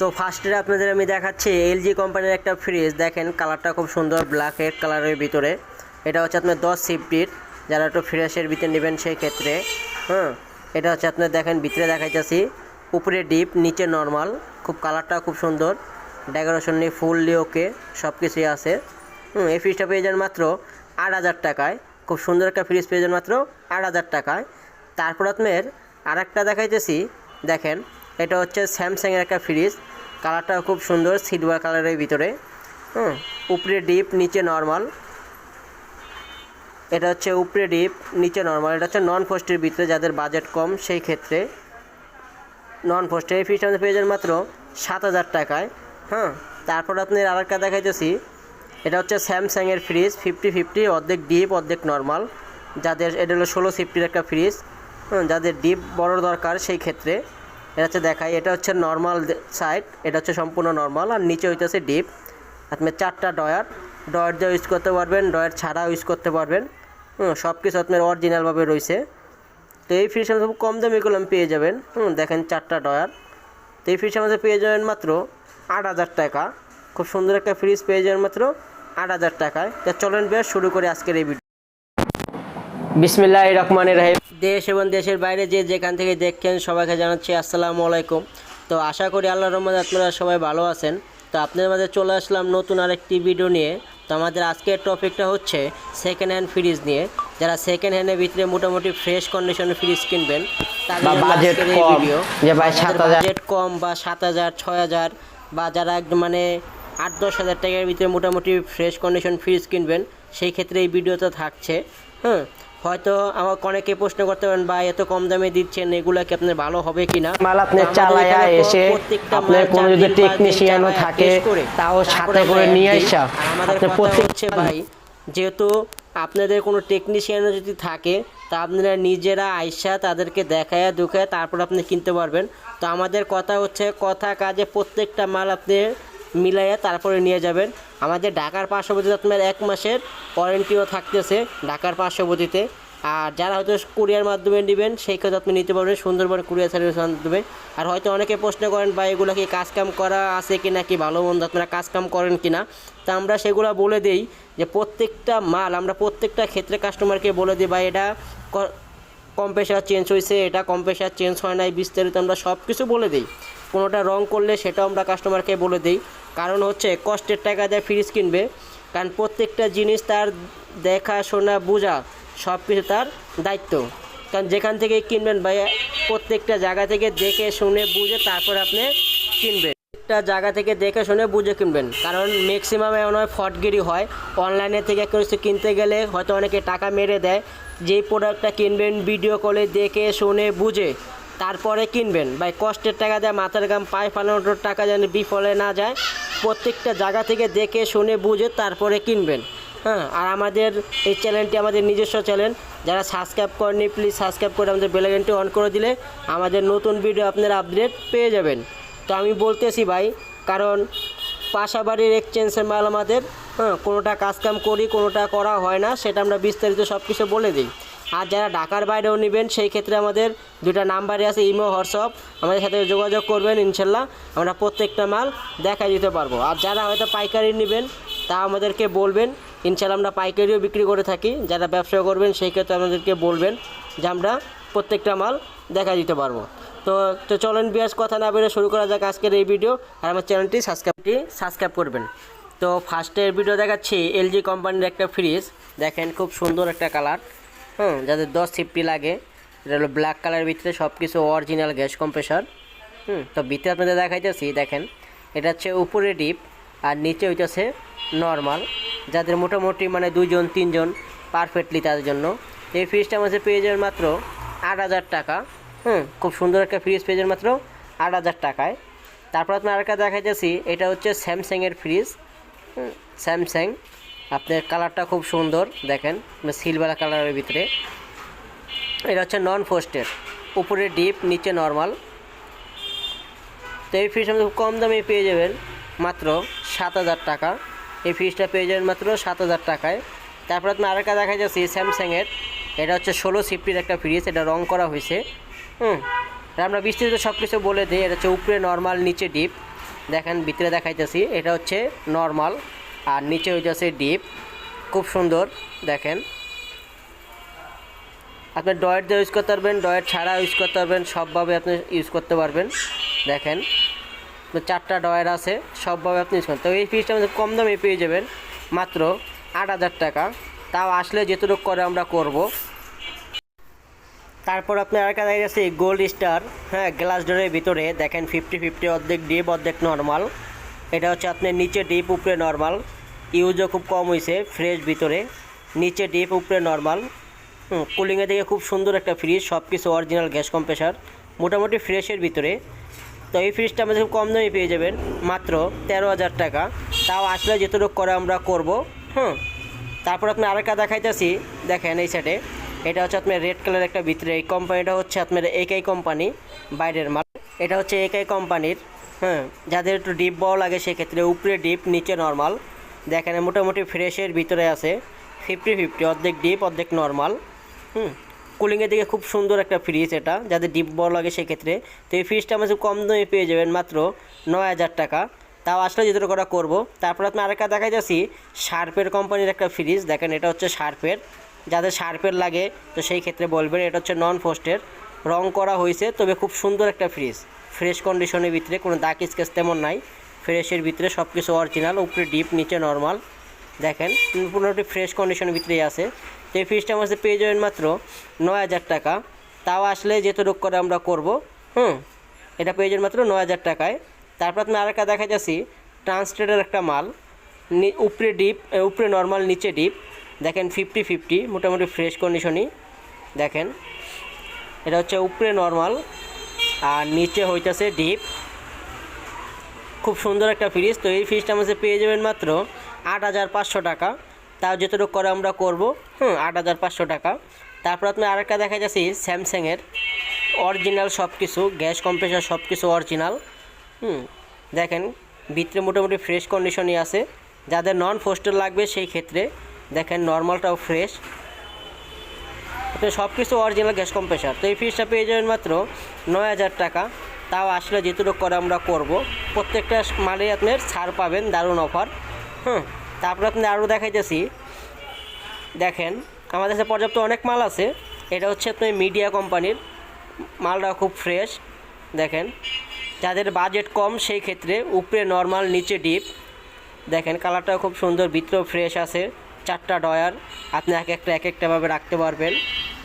তো ফার্স্টে আপনাদের আমি দেখাচ্ছি এলজি কোম্পানির একটা ফ্রিজ দেখেন কালারটা খুব সুন্দর ব্ল্যাকের কালারের ভিতরে। এটা হচ্ছে আপনার দশ সিফটির। যারা একটু ফ্রেশের ভিতরে নেবেন সেই ক্ষেত্রে হ্যাঁ এটা হচ্ছে আপনার দেখেন, ভিতরে দেখাইতেছি। উপরে ডিপ নিচে নর্মাল খুব কালারটা খুব সুন্দর। ডেকোরেশন নিয়ে ফুল দিয়ে ওকে সব কিছুই আছে। হুম, এই ফ্রিজটা পেয়ে যান মাত্র আট হাজার টাকায়। খুব সুন্দর একটা ফ্রিজ পেয়ে যান মাত্র আট হাজার টাকায়। তারপর আপনার আর একটা দেখাইতেছি। দেখেন এটা হচ্ছে স্যামসাংয়ের একটা ফ্রিজ। কালারটা খুব সুন্দর সিলভার কালারের ভিতরে। হুম, উপরে ডিপ, নিচে নর্মাল এটা হচ্ছে উপরে ডিপ, নিচে নর্মাল এটা হচ্ছে নন ফোস্টের ভিতরে যাদের বাজেট কম, সেই ক্ষেত্রে নন ফোস্টের এই ফ্রিজটা আমাদের পেয়ে মাত্র সাত হাজার টাকায়। হ্যাঁ তারপর আপনি আর একটা দেখাইতেছি। এটা হচ্ছে স্যামসাংয়ের ফ্রিজ ফিফটি ফিফটি অর্ধেক ডিপ, অর্ধেক নর্মাল যাদের, এটা হলো ষোলো সিফটির একটা ফ্রিজ যাদের ডিপ বড় দরকার, সেই ক্ষেত্রে। এটা হচ্ছে দেখাই এটা হচ্ছে নর্মাল সাইড এটা হচ্ছে সম্পূর্ণ নর্মাল আর নিচে হইতেছে ডিপ আপনি চারটা ডয়ার ডয়ার দিয়ে ইউজ করতে পারবেন ডয়ার ছাড়া ইউজ করতে পারবেন। হুম সব কিছু আপনার অরিজিনালভাবে রয়েছে তো এই ফ্রিজ খুব কম দামে এগুলো পেয়ে যাবেন। হুম, দেখেন চারটা ডয়ার তো এই ফ্রিজ আমাদের পেয়ে যাবেন মাত্র আট হাজার টাকা। খুব সুন্দর একটা ফ্রিজ পেয়ে যাবেন মাত্র আট হাজার টাকায়। তা চলেন বেশ, শুরু করে আজকের এই ভিডিও বিসমিল্লাহ রহমান রাহিম। দেশ এবং দেশের বাইরে যে যেখান থেকে দেখছেন সবাইকে জানাচ্ছি আসসালামু আলাইকুম। তো আশা করি আল্লাহ রহমান আপনারা সবাই ভালো আছেন। তো আপনাদের মাঝে চলে আসলাম নতুন আরেকটি ভিডিও নিয়ে। তো আমাদের আজকের টপিকটা হচ্ছে সেকেন্ড হ্যান্ড ফ্রিজ নিয়ে। যারা সেকেন্ড হ্যান্ডের ভিতরে মোটামুটি ফ্রেশ কন্ডিশনের ফ্রিজ কিনবেন তাদের বা জন্য budget আজকের এই কম, ভিডিও যে ভাই যাদের 7,000 বাজেট কম বা সাত হাজার ছয় হাজার বা যারা একদম মানে আট দশ হাজার টাকার ভিতরে মোটামুটি ফ্রেশ কন্ডিশন ফ্রিজ কিনবেন সেই ক্ষেত্রে এই ভিডিওটা থাকছে। হ্যাঁ হয়তো আমাকে অনেকে প্রশ্ন করতে পারেন বা এত কম দামে দিচ্ছেন এগুলা কি আপনার ভালো হবে কিনা? মাল আপনি চালায়া এসে আপনার কোনো যদি টেকনিশিয়ানও থাকে তাও সাথে করে নিয়ে। আইসা আমাদের কথা প্রত্যেক হচ্ছে ভাই যেহেতু আপনাদের কোনো টেকনিশিয়ানও যদি থাকে তা আপনারা নিজেরা আইসা তাদেরকে দেখায় দুখায় তারপর আপনি কিনতে পারবেন। তো আমাদের কথা হচ্ছে কথা কাজে প্রত্যেকটা মাল আপনি মিলাইয়া তারপরে নিয়ে যাবেন। আমাদের ঢাকার পার্শ্ববর্তীতে আপনার এক মাসের ওয়ারেন্টিও থাকতেছে ঢাকার পার্শ্ববর্তীতে। আর যারা হয়তো কুরিয়ার মাধ্যমে নেবেন, সেই ক্ষেত্রে আপনি নিতে পারবেন সুন্দরবন কুরিয়ার সার্ভিস মাধ্যমে। আর হয়তো অনেকে প্রশ্ন করেন বা এগুলো কি কাজ কাম করা আছে কি না কি ভালো মন্দ? আপনারা কাজ কাম করেন কি না তা আমরা সেগুলো বলে দিই যে প্রত্যেকটা মাল, আমরা প্রত্যেকটা ক্ষেত্রে কাস্টমারকে বলে দিই বা এটা কম্প্রেসার চেঞ্জ হয়েছে এটা কম্প্রেসার চেঞ্জ হয় নাই, বিস্তারিত আমরা সব কিছু বলে দিই। কোনোটা রং করলে সেটাও আমরা কাস্টমারকে বলে দিই। কারণ হচ্ছে কষ্টের টাকা দিয়ে ফ্রিজ কিনবে। কারণ প্রত্যেকটা জিনিস তার দেখা, শোনা, বোঝা সব কিছু তার দায়িত্ব। কারণ যেখান থেকে কিনবেন ভাই প্রত্যেকটা জায়গা থেকে দেখে, শুনে, বুঝে তারপর আপনি কিনবেন। একটা জায়গা থেকে দেখে, শুনে, বুঝে কিনবেন। কারণ ম্যাক্সিমাম এমন হয় ফটগিরি হয়। অনলাইনে থেকে কিছু কিনতে গেলে হয়তো অনেকে টাকা মেরে দেয়। যেই প্রোডাক্টটা কিনবেন ভিডিও কলে দেখে, শুনে, বুঝে, তারপরে কিনবেন। ভাই, কষ্টের টাকা দেয় মাথার গাম পায়ে ফালানোর টাকা যেন বিফলে না যায় প্রত্যেকটা জায়গা থেকে দেখে, শুনে, বুঝে তারপরে কিনবেন। হ্যাঁ আর আমাদের এই চ্যানেলটি আমাদের নিজস্ব চ্যানেল। যারা সাবস্ক্রাইব করেনি প্লিজ সাবস্ক্রাইব করে আমাদের বেলাইকনটি অন করে দিলে আমাদের নতুন ভিডিও আপনারা আপডেট পেয়ে যাবেন। তো আমি বলতেছি ভাই, কারণ পাশাবাড়ির এক্সচেঞ্জের মাল আমাদের হ্যাঁ কোনোটা কাজকাম করি, কোনোটা করা হয় না, সেটা আমরা বিস্তারিত সব কিছু বলে দিই। আর যারা ঢাকার বাইরেও নেবেন, সেই ক্ষেত্রে আমাদের দুটা নাম্বারে আছে, ইমো, হোয়াটসঅ্যাপ। আমাদের সাথে যোগাযোগ করবেন, ইনশাল্লাহ। আমরা প্রত্যেকটা মাল দেখা দিতে পারব। আর যারা হয়তো পাইকারি নেবেন, তা আমাদেরকে বলবেন। ইনশাল্লাহ আমরা পাইকারিও বিক্রি করে থাকি। যারা ব্যবসা করবেন, সেই ক্ষেত্রে আমাদেরকে বলবেন যে আমরা প্রত্যেকটা মাল দেখা দিতে পারব। তো তো চলেন বিয়াস, কথা না বেরো শুরু করা যাক আজকের এই ভিডিও। আর আমার চ্যানেলটি সাবস্ক্রাইবটি সাবস্ক্রাইব করবেন। তো ফার্স্টের ভিডিও দেখাচ্ছি, এলজি কোম্পানির একটা ফ্রিজ দেখেন, খুব সুন্দর একটা কালার হুম, যাদের দশ সিফটি লাগে, এটা হলো ব্ল্যাক কালারের ভিতরে সব কিছু অরিজিনাল গ্যাস কম্প্রেসার হুম, তো ভিতরে আপনাদের দেখাইতেছি, দেখেন। এটা হচ্ছে উপরে ডিপ আর নিচে হইতেছে নর্মাল যাদের মোটামুটি মানে দুইজন, তিনজন পারফেক্টলি তাদের জন্য। এই ফ্রিজটা আমাদের পেয়ে যাবেন মাত্র আট হাজার টাকা, হুম, খুব সুন্দর একটা ফ্রিজ পেয়ে যাবেন মাত্র আট হাজার টাকায়। তারপর আপনার আরেকটা দেখাইতেছি, এটা হচ্ছে স্যামসাংয়ের ফ্রিজ স্যামসাং আপনার কালারটা খুব সুন্দর, দেখেন সিলভার কালারের ভিতরে। এটা হচ্ছে নন ফোস্টের উপরে ডিপ নিচে নর্মাল তো এই ফ্রিজ আমাদের খুব কম দামে পেয়ে যাবেন, মাত্র সাত হাজার টাকা। এই ফ্রিজটা পেয়ে যাবেন মাত্র সাত হাজার টাকায়। তারপর আপনার আরেকটা দেখা যাচ্ছে, স্যামসাংয়ের। এটা হচ্ছে ষোলো সিফটির একটা ফ্রিজ এটা রং করা হয়েছে। হুম আমরা বিস্তারিত সব কিছু বলে দিই, এটা হচ্ছে উপরে নর্মাল নিচে ডিপ দেখেন, ভিতরে দেখাইতেছি, এটা হচ্ছে নর্মাল আর নিচে হইতেছে ডিপ, খুব সুন্দর, দেখেন। আপনি ডয়েট দিয়ে ইউজ করতে পারবেন, ডয়েট ছাড়া ইউজ করতে পারবেন, সবভাবে আপনি ইউজ করতে পারবেন, দেখেন। চারটা ডয়ের আছে, সবভাবে আপনি ইউজ করেন তো এই ফ্রিজটা আমাদের কম দামে পেয়ে যাবেন, মাত্র আট হাজার টাকা। তাও আসলে যেটুকু করে আমরা করব। তারপর আপনি আর কাছে গেছে গোল্ড স্টার হ্যাঁ গ্লাস ডোরের ভিতরে, দেখেন ফিফটি ফিফটি অর্ধেক ডিপ অর্ধেক নর্মাল এটা হচ্ছে আপনার নিচে ডিপ উপরে নর্মাল ইউজও খুব কম হয়েছে ফ্রেশ ভিতরে। নিচে ডিপ উপরে নর্মাল কুলিংয়ের দিকে খুব সুন্দর একটা ফ্রিজ সব কিছু অরিজিনাল গ্যাস কম্প্রেসার মোটামুটি ফ্রেশের ভিতরে। তো এই ফ্রিজটা আমাদের খুব কম দামে পেয়ে যাবেন, মাত্র তেরো হাজার টাকা। তাও আসলে যেটুকু করে আমরা করব, হুম। তারপর আপনি আরেকটা দেখাইতেছি, দেখেন এই সাইডে এটা হচ্ছে আপনার রেড কালার একটা ভিতরে, এই কোম্পানিটা হচ্ছে আপনার একাই কোম্পানি বাইরের মাল। এটা হচ্ছে একাই কোম্পানির হ্যাঁ যাদের একটু ডিপ বড় লাগে, সেক্ষেত্রে উপরে ডিপ নিচে নর্মাল দেখেন, মোটামুটি ফ্রেশের ভিতরে আছে। ফিফটি ফিফটি অর্ধেক ডিপ অর্ধেক নর্মাল হুম কুলিংয়ের দিকে খুব সুন্দর একটা ফ্রিজ এটা, যাদের ডিপ বড় লাগে সেক্ষেত্রে। তো এই ফ্রিজটা আমাদের কম দামে পেয়ে যাবেন মাত্র নয় হাজার টাকা। তাও আসলে যেটা করা করব। তারপর আপনি আরেকটা দেখা যাচ্ছি শার্পের কোম্পানির একটা ফ্রিজ দেখেন, এটা হচ্ছে শার্পের যাদের শার্পের লাগে, তো সেই ক্ষেত্রে বলবেন, এটা হচ্ছে নন ফোস্টের রং করা হয়েছে, তবে খুব সুন্দর একটা ফ্রিজ ফ্রেশ কন্ডিশনের ভিতরে কোনো দাগ স্কেচ তেমন নাই। ফ্রেশের ভিতরে সব কিছু অরিজিনাল উপরে ডিপ নিচে নর্মাল দেখেন পুরোটি ফ্রেশ কন্ডিশনের ভিতরেই আছে। তো এই ফ্রিজটা আমাদের পেয়ে যাবেন মাত্র নয় হাজার টাকা। তাও আসলে যেটুকু করে আমরা করব, হুম, এটা পেয়ে মাত্র নয় হাজার টাকায়। তারপর আপনি আরেকটা দেখা যাচ্ছি ট্রান্সলেটের একটা মাল। উপরে ডিপ উপরে নর্মাল নিচে ডিপ দেখেন ফিফটি ফিফটি মোটামুটি ফ্রেশ কন্ডিশনই দেখেন, এটা হচ্ছে উপরে নর্মাল আর নিচে হইতেছে ডিপ খুব সুন্দর একটা ফ্রিজ। তো এই ফ্রিজটা আমাদের পেয়ে যাবেন মাত্র আট হাজার পাঁচশো টাকা। তাও যতটুকু করে আমরা করব, হুম, আট হাজার পাঁচশো টাকা। তারপর আপনি আরেকটা দেখা যাচ্ছি স্যামসাংয়ের। অরিজিনাল সব কিছু গ্যাস কম্প্রেসার সব কিছু অরিজিনাল। হুম, দেখেন, ভিতরে মোটামুটি ফ্রেশ কন্ডিশনই আছে। যাদের নন ফোস্টার লাগবে সেই ক্ষেত্রে, দেখেন নর্মালটাও ফ্রেশ আপনি সব কিছু অরিজিনাল গ্যাস কম্প্রেসার তো এই ফ্রিজটা পেয়ে যাবেন মাত্র নয় হাজার টাকা। তাও আসলে যেটুকু করে আমরা করব। প্রত্যেকটা মালে আপনার ছাড় পাবেন দারুণ অফার হুম তারপরে আপনি আরও দেখাইতেছি। দেখেন আমাদের কাছে পর্যাপ্ত অনেক মাল আছে। এটা হচ্ছে আপনি মিডিয়া কোম্পানির মালটা খুব ফ্রেশ দেখেন যাদের বাজেট কম সেই ক্ষেত্রে উপরে নর্মাল নিচে ডিপ দেখেন কালারটাও খুব সুন্দর ভিতরেও ফ্রেশ আছে। চারটা ডয়ার আপনি এক একটা এক একটাভাবে রাখতে পারবেন।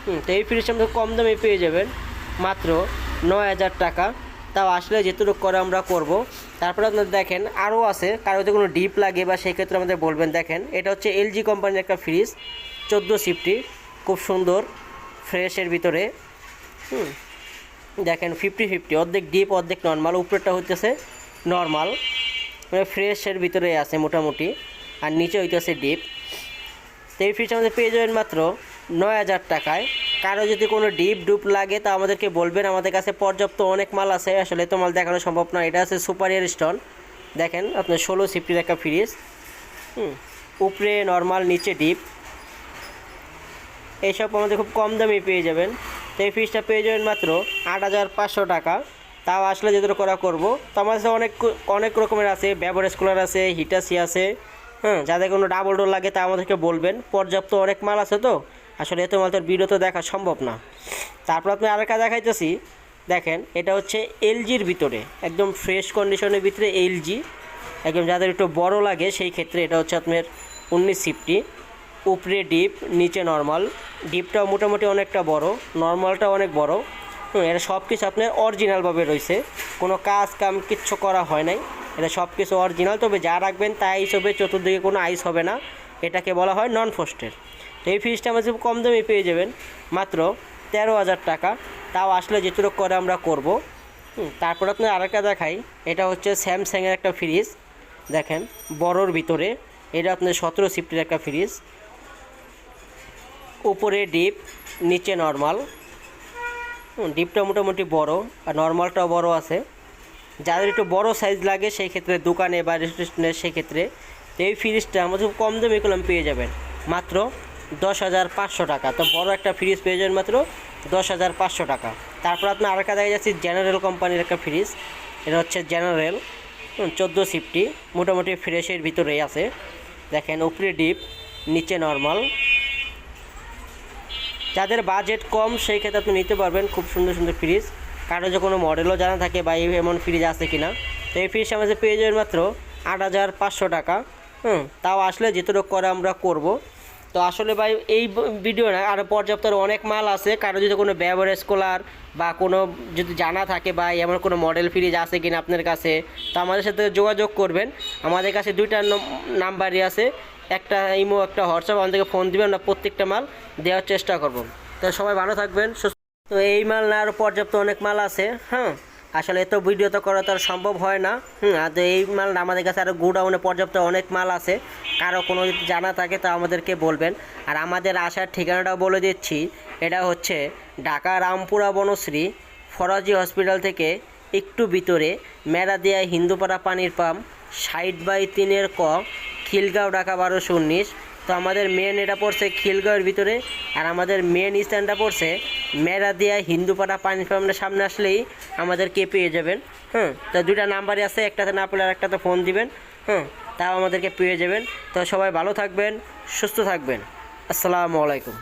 হুম, তো এই ফ্রিজটা আমাদের কম দামে পেয়ে যাবেন। মাত্র নয় হাজার টাকা। তাও আসলে যেটুকু করে আমরা করব। তারপরে আপনারা দেখেন, আরও আছে, কারও যদি কোনো ডিপ লাগে বা সেই ক্ষেত্রে আমাদের বলবেন, দেখেন, এটা হচ্ছে এলজি কোম্পানির একটা ফ্রিজ চোদ্দ সিফটি খুব সুন্দর ফ্রেশের ভিতরে, হুম, দেখেন ফিফটি ফিফটি অর্ধেক ডিপ অর্ধেক নর্মাল উপরেরটা হইতেছে নর্মাল মানে ফ্রেশের ভিতরে আছে মোটামুটি, আর নিচে হইতেছে ডিপ তো এই ফ্রিজটা আমাদের পেয়ে যাবেন মাত্র নয় হাজার টাকায়। কারও যদি কোনো ডিপ ডুপ লাগে, তা আমাদেরকে বলবেন। আমাদের কাছে পর্যাপ্ত অনেক মাল আছে। আসলে তো মাল দেখানো সম্ভব না। এটা আছে সুপার এয়ার স্টোন দেখেন, আপনার ষোলো সিফটির একটা ফ্রিজ হুম, উপরে নর্মাল নিচে ডিপ এইসব আমাদের খুব কম দামে পেয়ে যাবেন। তো এই ফ্রিজটা পেয়ে যাবেন মাত্র আট হাজার পাঁচশো টাকা। তাও আসলে যেগুলো করা করব, তো আমার অনেক অনেক রকমের আছে। ব্যাভারেজ কুলার আছে হিটাসি আছে। হ্যাঁ যাদের কোনো ডাবল ডোর লাগে, তা আমাদেরকে বলবেন। পর্যাপ্ত অনেক মাল আছে তো। আসলে এত মাল তোর তো দেখা সম্ভব না। তারপর আপনি আরেকটা দেখাইতেছি। দেখেন, এটা হচ্ছে এলজির ভিতরে, একদম ফ্রেশ কন্ডিশনের ভিতরে এলজি একদম যাদের একটু বড় লাগে, সেই ক্ষেত্রে এটা হচ্ছে আপনার উনিশ সিফটি উপরে ডিপ নিচে নর্মাল ডিপটাও মোটামুটি অনেকটা বড় নর্মালটাও অনেক বড়। এটা সব কিছু আপনার অরিজিনালভাবে রয়েছে। কোনো কাজ কাম কিচ্ছু করা হয় নাই। এটা সব কিছু অরিজিনাল তবে যা রাখবেন তা হিসেবে চতুর্দিকে কোনো আইস হবে না। এটাকে বলা হয় নন ফোস্টের এই ফ্রিজটা আমাদের কম দামে পেয়ে যাবেন। মাত্র তেরো হাজার টাকা। তাও আসলে যেটুকু করে আমরা করব। তারপর আপনার আরেকটা দেখাই। এটা হচ্ছে স্যামসাংয়ের একটা ফ্রিজ দেখেন, বড়োর ভিতরে। এটা আপনার সতেরো সিফটির একটা ফ্রিজ উপরে ডিপ নিচে নর্মাল ডিপটা মোটামুটি বড়। আর নর্মালটাও বড় আছে। যাদের একটু বড় সাইজ লাগে, সেই ক্ষেত্রে দোকানে বা রেস্টুরেন্টে সেই ক্ষেত্রে। তো এই ফ্রিজটা আমাদের খুব কম দামে এগুলো পেয়ে যাবেন। মাত্র দশ হাজার পাঁচশো টাকা। তো বড় একটা ফ্রিজ পেয়ে যাবেন মাত্র দশ হাজার পাঁচশো টাকা। তারপর আপনার আরেকটা দেখা যাচ্ছে জেনারেল কোম্পানির একটা ফ্রিজ এটা হচ্ছে জেনারেল চোদ্দ সিফটি মোটামুটি ফ্রেশের ভিতরেই আছে। দেখেন, উপরে ডিপ নিচে নর্মাল যাদের বাজেট কম, সেই ক্ষেত্রে আপনি নিতে পারবেন খুব সুন্দর সুন্দর ফ্রিজ কারও যে কোনো মডেলও জানা থাকে বা এমন ফ্রিজ আছে কি না তো এই ফ্রিজ আমাদের পেয়ে যাবেন মাত্র আট হাজার পাঁচশো টাকা, হুম, তাও আসলে যেটুকু করে আমরা করব। তো আসলে ভাই, এই ভিডিও না আরও পর্যাপ্ত অনেক মাল আছে। কারও যদি কোনো ব্যবহারেজ কোলার বা কোনো যদি জানা থাকে বা এমন কোনো মডেল ফ্রিজ আছে কিনা আপনার কাছে, তো আমাদের সাথে যোগাযোগ করবেন। আমাদের কাছে দুইটা নম- নাম্বারই আছে। একটা ইমো, একটা হোয়াটসঅ্যাপ আমাদেরকে ফোন দিবেন, আমরা প্রত্যেকটা মাল দেওয়ার চেষ্টা করব। তো সবাই ভালো থাকবেন তো এই মাল না আরও পর্যাপ্ত অনেক মাল আছে হ্যাঁ? আসলে এত ভিডিও তো করা তো আর সম্ভব হয় না। হুম, আর এই মাল আমাদের কাছে আরও গোডাউনে পর্যাপ্ত অনেক মাল আছে। কারও কোনো যদি জানা থাকে তা আমাদেরকে বলবেন। আর আমাদের আসার ঠিকানাটাও বলে দিচ্ছি। এটা হচ্ছে ঢাকা রামপুরা বনশ্রী, ফরাজি হসপিটাল থেকে একটু ভিতরে মেরাদিয়া হিন্দুপাড়া পানির পাম্প ষাট বাই তিনের ক, খিলগাঁও ঢাকা বারোশো উনিশ তো আমাদের মেন এটা পড়ছে খিলগাঁওয়ের ভিতরে, আর আমাদের মেন স্ট্যান্ডটা পড়ছে মেরাদিয়া হিন্দুপাড়া পানি পাম্পের সামনে আসলেই আমাদেরকে পেয়ে যাবেন হ্যাঁ তো দুটা নাম্বারই আছে, একটাতে না পেলে আর একটাতে ফোন দিবেন হ্যাঁ তাও আমাদেরকে পেয়ে যাবেন। তো সবাই ভালো থাকবেন, সুস্থ থাকবেন। আসসালামু আলাইকুম।